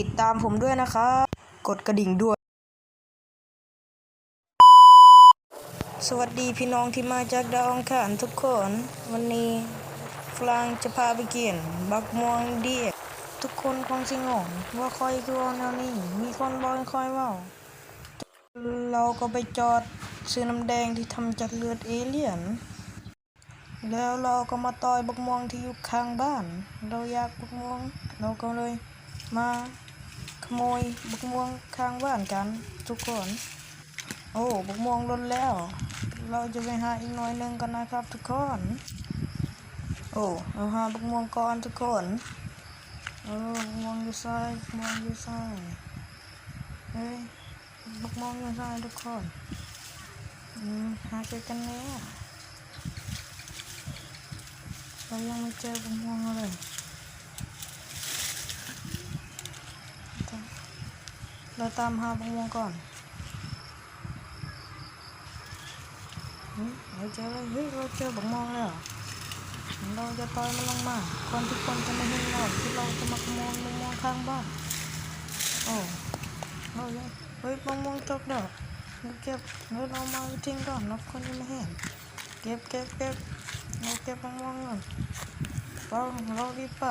ติดตามผมด้วยนะครับกดกระดิ่งด้วย สวัสดีพี่น้องที่มาจากดาวองคารทุกคน วันนี้ฝรั่งจะพาไปกินบักม่วงเดียกทุกคนคงสิงงว่าคอยคือว่าแนวนี้ มีคนบอกให้คอยว่าเราก็ไปจอดซื้อน้ำแดงที่ทำจากเลือดเอเลี่ยน แล้วเราก็มาต่อยบักม่วงที่อยู่ข้างบ้าน เราอยากบักม่วง เราก็เลยมา โมยบักม่วงข้างบ้านกันทุกคน โอ้บักม่วงล้นแล้ว เราจะไปหาอีกหน่อยหนึงกันนะครับ ทุกคน โอ้เราหาบักม่วงก่อนทุกคนเออบักม่วงอยู่ซ้ายบกม่วงอยู่ซ้ายเฮ้ยบักม่วงอยู่ซ้ายทุกคนอืมหาเจอกันแล้วเรายังไม่เจอบักม่วงเลย เราตามหาบักม่วงก่อนเฮ้ยเราเจอเลยเฮ้ยเราเจอบักมองแล้วเราจะต่อยมันลงมาก่อนทุกคนจะไม่เห็นเราที่เราจะมาขโมยมะม่วงข้างบ้านโอ้เราเฮ้ยมะม่วงตกดอกเราเก็บเฮ้ยเรามาทิ้งก่อนเราคนยังไม่เห็นเก็บเก็บเก็บเราเก็บมะม่วงก่อนเราเรารีบไป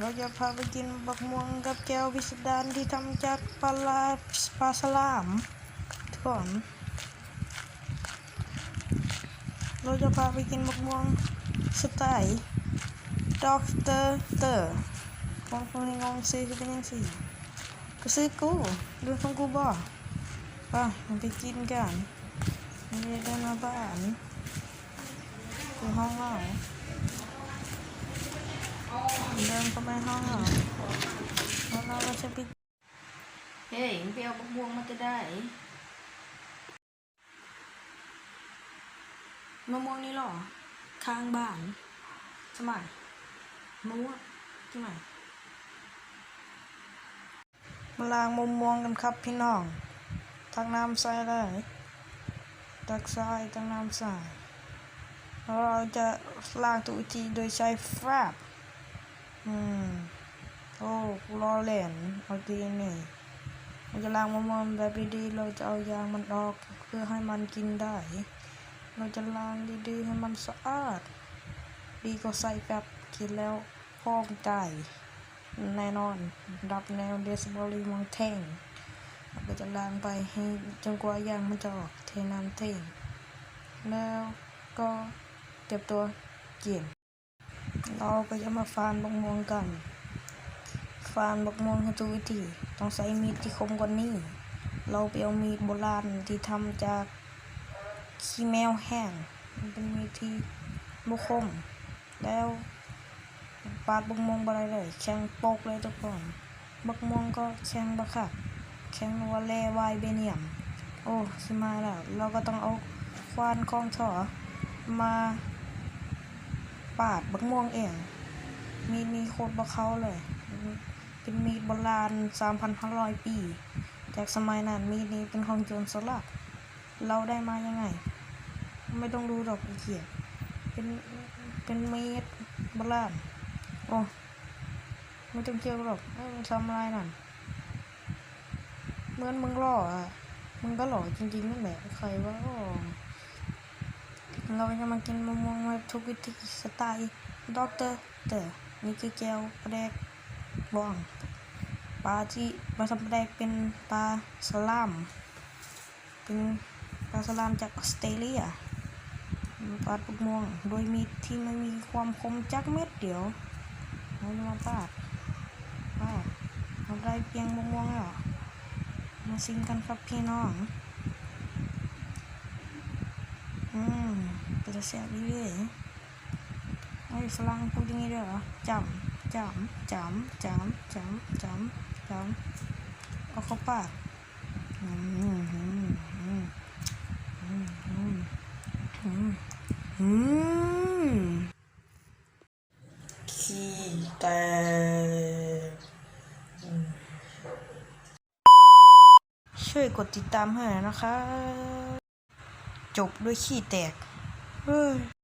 เราจะพาไปกินบักม่วงกับแก้วพิสดารที่ทำจากปลาลาปลาสลามทุกคนเราจะพาไปกินมะม่วงสไตล์ด็อกเตอร์เตอร์บางคนงงซื้อก็เป็นยังสี่ก็ซื้อกูดูของกูบ่ป่ะมันไปกินกันมันจะได้มาบ้านคือห้องเรา เดินเข้าไปห้องเราแล้วเราก็จะไปเฮ้ยมึงไปเอามะม่วงมาจะได้มะม่วงนี่หรอ ข้างบ้านทำไมมะม่วงทำไมมาล้างมะม่วงกันครับพี่น้องตักน้ำใส่เลยตักใส่ตักน้ำใส่แล้วเราจะล้างตัวอีกทีโดยใช้แฟบ อืมโอ้รอเล่นเอาดีนี่เราจะล้างมะม่วงแบบดีๆเราจะเอายางมันออกเพื่อให้มันกินได้ เราจะล้างดีๆให้มันสะอาด ดีก็ใส่แบบกินแล้วพองใจแน่นอนรับแนวเดสบอลีมังแท่งเราก็จะล้างไปให้จนกว่ายางมันจะออกเทน้ำเท่งแล้วก็เก็บตัวเกิน เราก็จะมาฟานบกม่วงกัน ฟานบกม่วงให้ทุกวิธีต้องใช้มีดที่คมกว่านี้ เราไปเอามีดโบราณที่ทำจากขี้แมวแห้ง มันเป็นมีดที่บุคม แล้วปาดบักม่วงอะไรเลยแข็งโปกเลยทุกคนบักม่วงก็แข็งบักคักแข็งวัวแลวายเบเนียม โอ้สมาแล้วเราก็ต้องเอาควานคล้องถอมา ปาดบักม่วงเองมีมีโคตรบักเขาเลย เป็นมีดโบราณ3,500ปี จากสมัยนั้นมีดนี้เป็นของโจรสลัดเราได้มายังไง ไม่ต้องดูดอกอ้เหี้ยเป็นเป็นมตรโบราณโอ้ไม่ต้องเกี่ยวหรอกเอ้ยมึงทำอะไรนั่นเหมือนมึงหล่ออะ มึงก็หล่อจริงๆนั่นแหละใครว่าโอ้ เราจะมากินมะม่วงแบบทุกวิธีสไตล์ด็อกเตอร์เตอร์นี่คือแก้วแดกบ้องปลาที่มาทำแดกเป็นปลาสลาม เป็นปลาสลามจากออสเตรเลียปาปุกม่วงโดยมีที่ไม่มีความคมจักเม็ดเดียวเราจะมาปาดปาดเราได้เพียงมะม่วงแล้วมาซิงกันครับพี่น้อง อืม เป็นเสียดีเลยไอ้ฝรั่งพูดอย่างนี้ด้วยเหรอจำจำจำจำจำจำจำเอาเข้าปากอืมอืมอืมอืมอืมอืมอืมขี้แตกช่วยกดติดตามให้นะคะ จบด้วยขี้แตก เฮ้ย